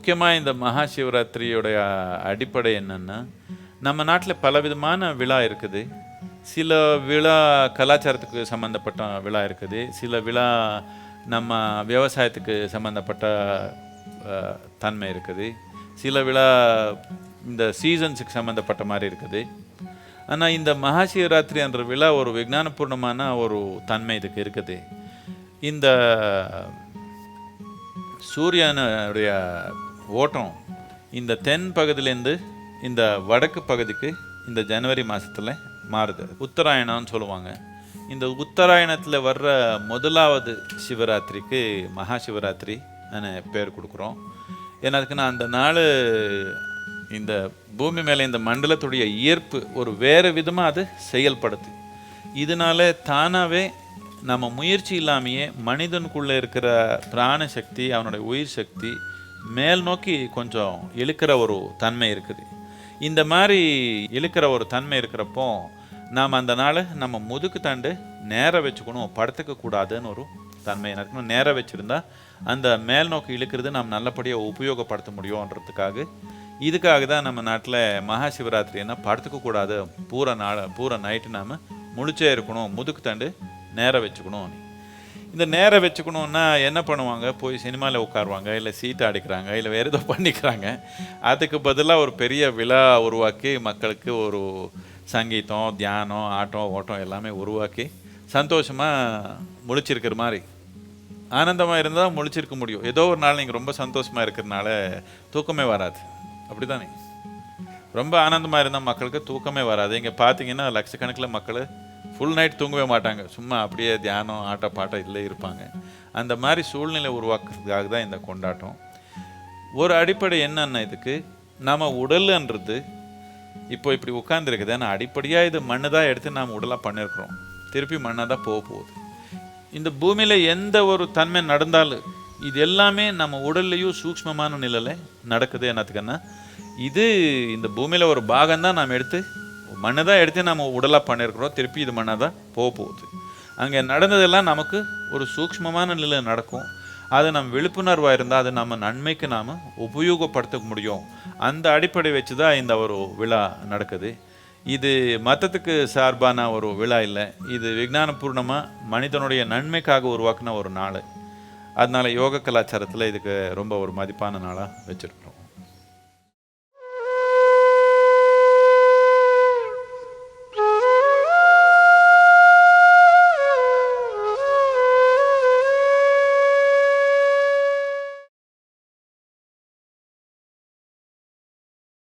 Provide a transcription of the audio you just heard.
முக்கியமாக இந்த மகா சிவராத்திரியோடைய அடிப்படை என்னென்னா நம்ம நாட்டில் பலவிதமான விழா இருக்குது. சில விழா கலாச்சாரத்துக்கு சம்மந்தப்பட்ட விழா இருக்குது. சில விழா நம்ம விவசாயத்துக்கு சம்மந்தப்பட்ட தன்மை இருக்குது. சில விழா இந்த சீசன்ஸுக்கு சம்மந்தப்பட்ட மாதிரி இருக்குது. ஆனால் இந்த மகாசிவராத்திரி என்ற விழா ஒரு விஜானபூர்ணமான ஒரு தன்மை இதுக்கு இருக்குது. இந்த சூரியனுடைய ஓட்டம். இந்த தென் பகுதியிலேருந்து இந்த வடக்கு பகுதிக்கு இந்த ஜனவரி மாதத்தில் மாறுது. உத்தராயணம்னு சொல்லுவாங்க. இந்த உத்தராயணத்தில் வர்ற முதலாவது சிவராத்திரிக்கு மகா சிவராத்திரி பேர் கொடுக்குறோம். ஏன்னா அதுக்குன்னா அந்த நாள் இந்த பூமி மேலே இந்த மண்டலத்துடைய ஈர்ப்பு ஒரு வேறு விதமாக அது செயல்படுது. இதனால தானாகவே நம்ம முயற்சி இல்லாமையே மனிதனுக்குள்ளே இருக்கிற பிராண சக்தி அவனுடைய உயிர் சக்தி மேல் நோக்கி கொஞ்சம் இழுக்கிற ஒரு தன்மை இருக்குது. இந்த மாதிரி இழுக்கிற ஒரு தன்மை இருக்கிறப்போ நாம் அந்த நாள் நம்ம முதுக்கு தண்டு நேராக வச்சுக்கணும் படுத்துக்க கூடாதுன்னு ஒரு தன்மை இருக்கணும் நேராக வச்சுருந்தா அந்த மேல் நோக்கி இழுக்கிறது நாம் நல்லபடியாக உபயோகப்படுத்த முடியுன்றதுக்காக இதுக்காக தான் நம்ம நாட்டில் மகா சிவராத்திரின்னா படுத்துக்க கூடாது பூரா நாள் பூரா நைட்டு நாம் முழிச்சே இருக்கணும் முதுக்கு தண்டு நேராக வச்சுக்கணும். இந்த நேரம் வச்சுக்கணுன்னா என்ன பண்ணுவாங்க? போய் சினிமாவில் உட்காருவாங்க இல்லை சீட்டை அடிக்கிறாங்க இல்லை வேறு ஏதோ பண்ணிக்கிறாங்க. அதுக்கு பதிலாக ஒரு பெரிய விழா உருவாக்கி மக்களுக்கு ஒரு சங்கீதம் தியானம் ஆட்டம் ஓட்டம் எல்லாமே உருவாக்கி சந்தோஷமாக முழிச்சிருக்கிற மாதிரி. ஆனந்தமாக இருந்தால் முழிச்சிருக்க முடியும். ஏதோ ஒரு நாள் நீங்கள் ரொம்ப சந்தோஷமாக இருக்கிறனால தூக்கமே வராது. அப்படிதானே? ரொம்ப ஆனந்தமாக இருந்தால் மக்களுக்கு தூக்கமே வராது. இங்கே பார்த்தீங்கன்னா லட்சக்கணக்கில் மக்கள் ஃபுல் நைட் தூங்கவே மாட்டாங்க. சும்மா அப்படியே தியானம் ஆட்ட பாட்டம் இதில் இருப்பாங்க. அந்த மாதிரி சூழ்நிலை உருவாக்குறதுக்காக தான் இந்த கொண்டாட்டம். ஒரு அடிப்படை என்னன்னா இதுக்கு நம்ம உடல்ன்றது இப்போ இப்படி உட்காந்துருக்குது ஆனால் அடிப்படையாக இது மண்ணு தான் எடுத்து நாம் உடலாக பண்ணியிருக்கிறோம் திருப்பி மண்ணாக தான் போக போகுது. இந்த பூமியில் எந்த ஒரு தன்மை நடந்தாலும் இது எல்லாமே நம்ம உடல்லையும் சூக்ஷ்மமான நிலையில் நடக்குது என்னத்துக்குன்னா இது இந்த பூமியில் ஒரு பாகம் தான் நாம் எடுத்து மண்ணை தான் எடுத்து நம்ம உடலாக பண்ணியிருக்கிறோம் திருப்பி இது மண்ணாக தான் போக போகுது. அங்கே நடந்ததெல்லாம் நமக்கு ஒரு சூக்ஷ்மமான நிலையில் நடக்கும். அது நம்ம விழிப்புணர்வாக இருந்தால் அது நம்ம நன்மைக்கு நாம் உபயோகப்படுத்த முடியும். அந்த அடிப்படை வச்சு தான் இந்த ஒரு விழா நடக்குது. இது மதத்துக்கு சார்பான ஒரு விழா இல்லை. இது விஜானபூர்ணமாக மனிதனுடைய நன்மைக்காக உருவாக்கின ஒரு நாள். அதனால யோக கலாச்சாரத்தில் இதுக்கு ரொம்ப ஒரு மதிப்பான நாளாக வச்சுருக்கிறோம்.